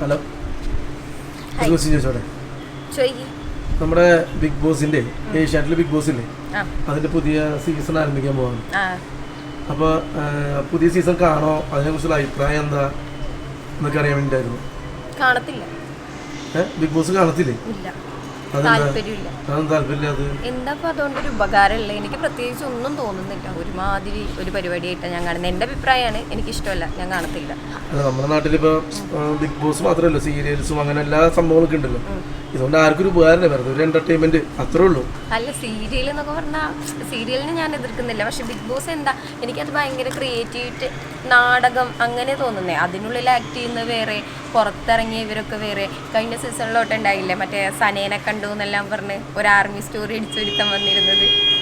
Hello. ചോദിച്ചോടെ നമ്മുടെ big ബോസിന്റെ ഏഷ്യാനെറ്റിലെ ബിഗ് ബോസ് ഇല്ലേ? അതിന്റെ പുതിയ സീസൺ ആരംഭിക്കാൻ പോവാണ്. അപ്പൊ പുതിയ സീസൺ കാണോ? അതിനെ കുറിച്ചുള്ള അഭിപ്രായം എന്താ? എന്നൊക്കെ അറിയാൻ വേണ്ടിയിട്ടായിരുന്നു. കാണത്തില്ല. ബിഗ് ബോസ് കാണത്തില്ലേ? താല്പര്യമില്ല. അതുകൊണ്ടൊരു ഉപകാരമില്ല. എനിക്ക് പ്രത്യേകിച്ച് ഒന്നും തോന്നുന്നില്ല. ഒരുമാതിരി ഒരു പരിപാടിയായിട്ടാണ് ഞാൻ കാണുന്നത്. എന്റെ അഭിപ്രായമാണ്. എനിക്ക് ഇഷ്ടമല്ല ഞാൻ കാണത്തില്ല. നമ്മുടെ നാട്ടിലിപ്പോ ബിഗ് ബോസ് മാത്രമല്ല. സീരിയൽസും അങ്ങനെ എല്ലാ സംഭവങ്ങളൊക്കെ ഉണ്ടല്ലോ. ഇതുകൊണ്ട് ആർക്കൊരു ഉപകാരമില്ല. വെറുതെ ഒരു എന്റർടൈൻമെന്റ് അത്രേ ഉള്ളൂ. അല്ല സീരിയൽ എന്നൊക്കെ പറഞ്ഞാൽ സീരിയലിന് ഞാൻ എതിർക്കുന്നില്ല. പക്ഷെ ബിഗ് ബോസ് എന്താ എനിക്കത് ഭയങ്കര ക്രിയേറ്റിവിറ്റി നാടകം അങ്ങനെ തോന്നുന്നേ. അതിനുള്ളിൽ ആക്ട് ചെയ്യുന്നത് വേറെ പുറത്തിറങ്ങിയ ഇവരൊക്കെ വേറെ. കഴിഞ്ഞ സീസണിലോട്ട് ഉണ്ടായില്ലേ? മറ്റേ സനേനെ കണ്ടു എന്നെല്ലാം പറഞ്ഞ് ഒരു ആർമി സ്റ്റോറി അടിച്ചൊരുത്തം വന്നിരുന്നത്.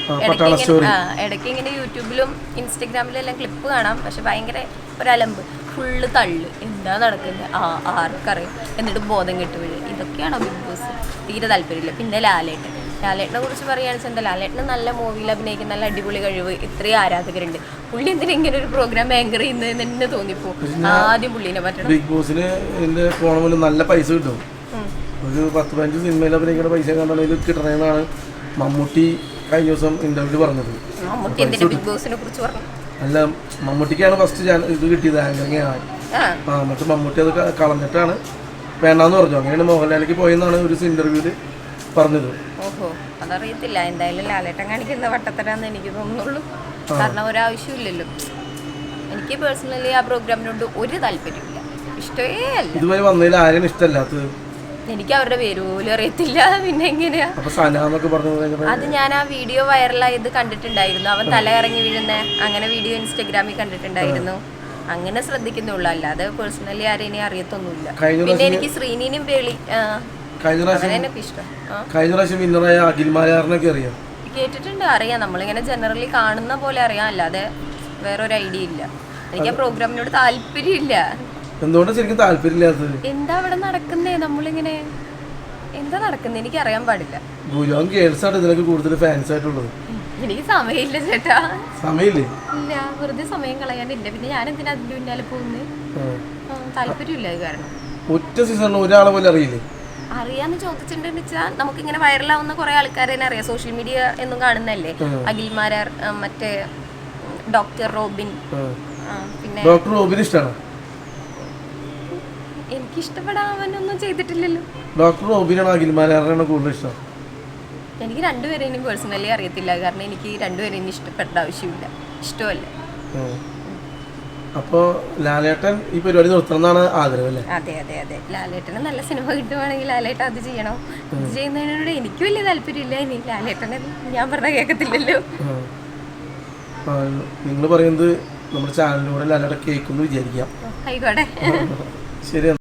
ഇടയ്ക്ക് ഇങ്ങനെ- യൂട്യൂബിലും ഇൻസ്റ്റഗ്രാമിലും എല്ലാം ക്ലിപ്പ് കാണാം. പക്ഷെ ഭയങ്കര ഒരലമ്പ്. ഫുള്ള് തള്ളു. എന്താ നടക്കുന്നത് ആ ആർക്കറിയാം. എന്നിട്ട് ബോധം കെട്ട് വീഴുക ഇതൊക്കെയാണോ ബിഗ് ബോസ് തീരെ താല്പര്യമില്ല. പിന്നെ ലാലേട്ടൻ. ലാലേട്ടനെ കുറിച്ച് പറയുകയാണെന്ന് വെച്ചാൽ എന്താ? ലാലേട്ടന് നല്ല മൂവിയിൽ അഭിനയിക്കുന്ന നല്ല അടിപൊളി കഴിവ് ഇത്രയും ആരാധകരുണ്ട്. പുള്ളി എന്തിനാ ഇങ്ങനെ ഒരു പ്രോഗ്രാം ആങ്കർ ചെയ്യുന്നതെന്ന് തന്നെ തോന്നിപ്പോ. ആദ്യം പുള്ളിനെ പറ്റണം. ബിഗ് ബോസിന് നല്ല പൈസ കിട്ടും. ഒരു പത്ത് പതിനഞ്ച് സിനിമയിൽ അഭിനയിക്കുന്ന പൈസ കണ്ടാണെങ്കിൽ കിട്ടണമെന്നാണ് മമ്മൂട്ടി കഴിഞ്ഞ ദിവസം ഇന്റർവ്യൂ പറഞ്ഞത്. അല്ല മമ്മൂട്ടിക്കാണ് ഫസ്റ്റ് ഞാൻ ഇത് കിട്ടിയത് ആങ്കറിങ് ആണ്. ആ. എന്നിട്ട് മമ്മൂട്ടി അത് കളഞ്ഞിട്ടാണ് വേണ്ടെന്ന് പറഞ്ഞു. അങ്ങനെയാണ് മോഹൻലാലിലേക്ക് പോയെന്നാണ് ഒരു ഇന്റർവ്യൂൽ പറഞ്ഞത്. ഓഹോ അതറിയത്തില്ല. എന്തായാലും ലാലേട്ടൻ കാണിക്കുന്ന വട്ടത്തരാന്ന് എനിക്ക് തോന്നുന്നുള്ളൂ. കാരണം ഒരാവശ്യമില്ലല്ലോ എനിക്ക് പേഴ്സണലി ആ പ്രോഗ്രാമിനോട് ഒരു താല്പര്യമില്ല ഇഷ്ടമേ അല്ല. ഇതുവരെ വന്നതിൽ ആരെയും ഇഷ്ടമല്ലാത്തത് എനിക്ക് അവരുടെ പേര് പോലും അറിയത്തില്ല. പിന്നെ എങ്ങനെയാ? അത് ഞാൻ ആ വീഡിയോ വൈറലായത് കണ്ടിട്ടുണ്ടായിരുന്നു. അവൻ തല ഇറങ്ങി വീഴുന്ന അങ്ങനെ വീഡിയോ ഇൻസ്റ്റഗ്രാമിൽ കണ്ടിട്ടുണ്ടായിരുന്നു. അങ്ങനെ ശ്രദ്ധിക്കുന്നുള്ളൂ. അല്ലാതെ പേഴ്സണലി ആരെയും അറിയത്തൊന്നുമില്ല. പിന്നെ എനിക്ക് ശ്രീനിനും കഴിഞ്ഞ പ്രാവശ്യം വിന്നറായ അഖിൽ മാലാറിനൊക്കെ അറിയാം. കേട്ടിട്ടുണ്ട് അറിയാം. നമ്മളിങ്ങനെ ജനറലി കാണുന്ന പോലെ അറിയാം. അല്ലാതെ വേറൊരു ഐഡിയ ഇല്ല. എനിക്ക് ആ പ്രോഗ്രാമിനോട് താല്പര്യമില്ല. എന്തുകൊണ്ട് ശരിക്കും താല്പര്യമില്ലാത്തത്? എന്താ ഇവിടെ നടക്കുന്നേ? നമ്മളിങ്ങനെ എന്താ നടക്കുന്നത് എനിക്ക് അറിയാൻ പാടില്ല. ഭൂരിഭാഗം ഗേൾസ് ആണ് ഇതിനൊക്കെ കൂടുതൽ ഫാൻസ് ആയിട്ടുള്ളത് എനിക്ക് സമയമില്ല ചേട്ടാ. സമയമില്ലേ? ഇല്ല വെറുതെ സമയം കളയാനില്ല. പിന്നെ ഞാൻ എന്തിനാ അതിന്റെ പിന്നാലെ പോകുന്നത്. താല്പര്യമില്ല അത് കാരണം. ഒറ്റ സീസണിൽ ഒരാളെ പോലെ അറിയില്ലേ? അറിയാന്ന് ചോദിച്ചിട്ടുണ്ടെന്ന് വെച്ചാൽ നമുക്ക് ഇങ്ങനെ വൈറലാവുന്ന കുറെ ആൾക്കാരെ തന്നെ അറിയാം. സോഷ്യൽ മീഡിയ എന്നും കാണുന്നല്ലേ അഖിൽമാരാർ മറ്റേ ഡോക്ടർ റോബിൻ. പിന്നെ ഡോക്ടർ റോബിൻ ഇഷ്ടമാണ് എനിക്ക് ഇഷ്ടപ്പെടാവുന്നൊന്നും ചെയ്തിട്ടില്ലല്ലോ. ഡോക്ടർ റോബിനാണ് അഖിൽ മാലാറിനാണ് കൂടുതൽ ഇഷ്ടം? എനിക്ക് രണ്ടുപേരെയും പേഴ്സണലി അറിയത്തില്ല. കാരണം എനിക്ക് രണ്ടുപേരെയും ഇഷ്ടപ്പെടേണ്ട ആവശ്യമില്ല. ഇഷ്ടമല്ല. അപ്പോ ലാലേട്ടൻ ഈ പരിപാടി നിർത്തണം എന്നാണ് ആഗ്രഹം അല്ലേ? അതെ അതെ അതെ. ലാലേട്ടന് നല്ല സിനിമ കിട്ടുവാണെങ്കിൽ ലാലേട്ടൻ അത് ചെയ്യണം. ഇത് ചെയ്യുന്നതിനോട് എനിക്ക് വലിയ താല്പര്യമില്ല. ഇനി ലാലേട്ടനെ ഞാൻ പറഞ്ഞ കേൾക്കത്തില്ലല്ലോ. നിങ്ങൾ പറയുന്നത് നമ്മുടെ ചാനലിലൂടെ ലാലേട്ടൻ കേൾക്കുന്നു വിചാരിക്കാം. ആയിക്കോട്ടെ. ശരി